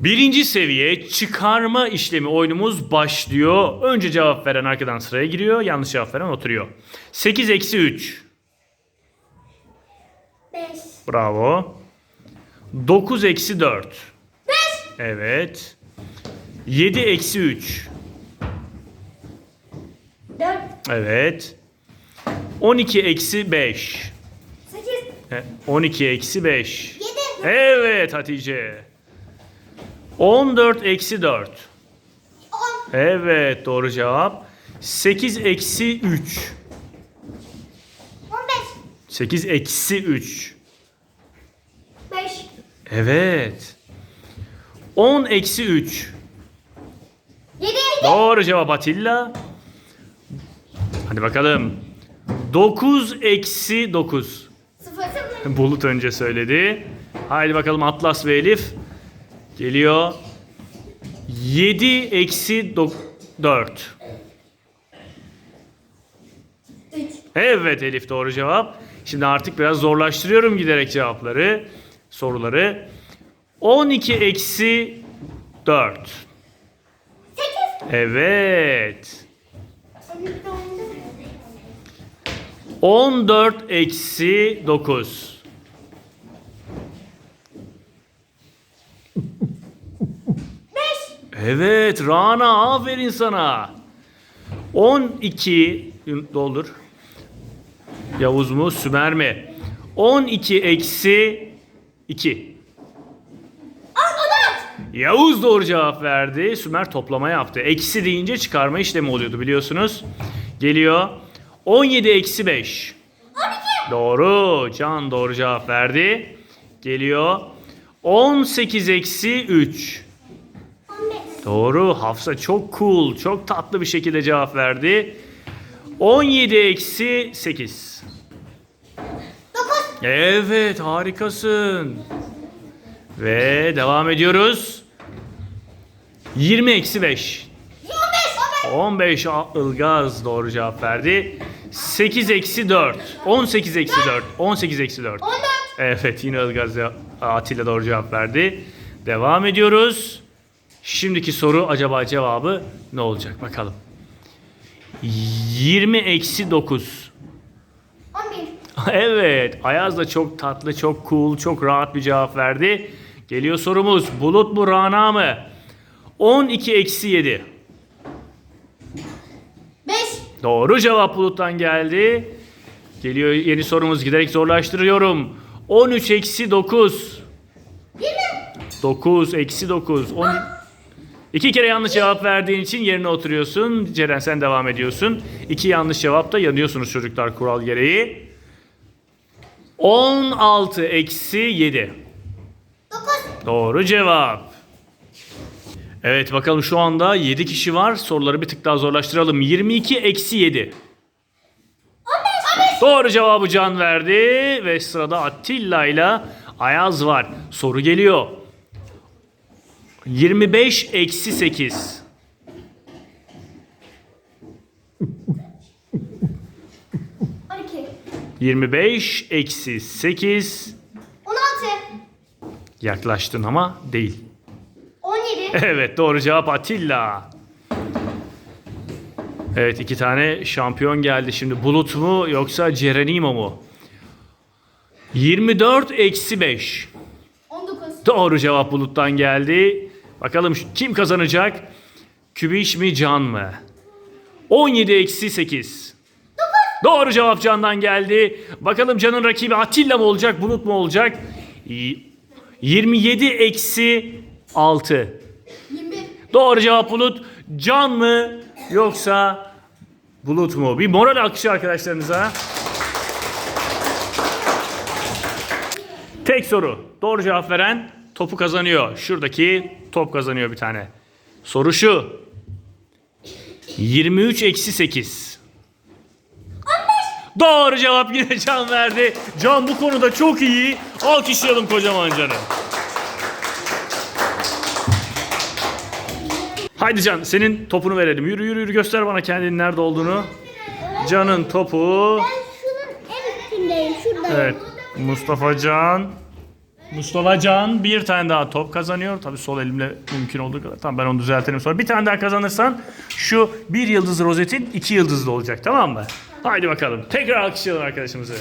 Birinci seviye çıkarma işlemi oyunumuz başlıyor. Önce cevap veren arkadan sıraya giriyor. Yanlış cevap veren oturuyor. 8 eksi 3. 5. Bravo. 9 eksi 4. 5. Evet. 7 eksi 3. 4. Evet. 12 eksi 5. 8. E, 12 eksi 5. 7. Evet Hatice. 14 eksi 4. 10. Evet doğru cevap. 8 eksi 3. 15. 8 eksi 3. 5. Evet. 10 eksi 3. 7. Doğru cevap Atilla. Hadi bakalım. 9 eksi 9. 0. 0. Bulut önce söyledi. Haydi bakalım Atlas ve Elif. Geliyor. 7 eksi 4. 3. Evet Elif doğru cevap. Şimdi artık biraz zorlaştırıyorum giderek cevapları, soruları. 12 eksi 4. 8. Evet. 14 eksi 9. 5. Evet Rana aferin sana. 12 doldur. Yavuz mu Sümer mi? 12 eksi 2. 14. Yavuz doğru cevap verdi. Sümer toplama yaptı. Eksi deyince çıkarma işlemi oluyordu biliyorsunuz. Geliyor. 17 eksi 5. 12. Doğru. Can doğru cevap verdi. Geliyor. 18 eksi 3. 15. Doğru. Hafsa çok cool, çok tatlı bir şekilde cevap verdi. 17 eksi 8. 9. Evet harikasın. Ve devam ediyoruz. 20 eksi 5. 15. 15 Ilgaz doğru cevap verdi. 8 eksi 4. 18 eksi 4. 18 eksi 4. 14. Evet yine Ilgaz Atilla doğru cevap verdi. Devam ediyoruz. Şimdiki soru acaba cevabı ne olacak bakalım. 20 eksi 9. 11. Evet Ayaz da çok tatlı, çok cool, çok rahat bir cevap verdi. Geliyor sorumuz. Bulut mu Rana mı? 12 eksi 7. 5. Doğru cevap Bulut'tan geldi. Geliyor yeni sorumuz giderek zorlaştırıyorum. 13 eksi 9. 20. 9 eksi 9. 10... İki kere yanlış cevap verdiğin için yerine oturuyorsun. Ceren sen devam ediyorsun. İki yanlış cevapta yanıyorsunuz çocuklar kural gereği. 16 eksi 7. 9. Doğru cevap. Evet bakalım şu anda 7 kişi var. Soruları bir tık daha zorlaştıralım. 22 eksi 7. 15. 15. Doğru cevabı Can verdi ve sırada Attila ile Ayaz var. Soru geliyor. 25 eksi 8. 12. 25 eksi 8. 16. Yaklaştın ama değil. 17. Evet doğru cevap Atilla. Evet iki tane şampiyon geldi şimdi. Bulut mu yoksa Cerenimo mu? 24 eksi 5. 19. Doğru cevap Bulut'tan geldi. Bakalım kim kazanacak? Kübiş mi Can mı? 17 eksi 8. Doğru cevap Can'dan geldi. Bakalım Can'ın rakibi Atilla mı olacak, Bulut mu olacak? Y- 27 eksi 6. 21. Doğru cevap Bulut. Can mı yoksa Bulut mu? Bir moral alkışı arkadaşlarınıza. Tek soru. Doğru cevap veren topu kazanıyor. Şuradaki top kazanıyor bir tane. Soru şu. 23 eksi 8. Doğru cevap yine Can verdi. Can bu konuda çok iyi. Alkışlayalım kocaman Can'ı. Haydi Can senin topunu verelim. Yürü yürü yürü göster bana kendinin nerede olduğunu. Can'ın topu. Ben şunun en üstündeyim. Şuradayım. Evet. Mustafa Can. Mustafa Can bir tane daha top kazanıyor. Tabii sol elimle mümkün olduğu kadar. Tamam ben onu düzeltirim sonra. Bir tane daha kazanırsan şu bir yıldız rozetin iki yıldızlı olacak tamam mı? Haydi bakalım. Tekrar alkışlayalım arkadaşımızı.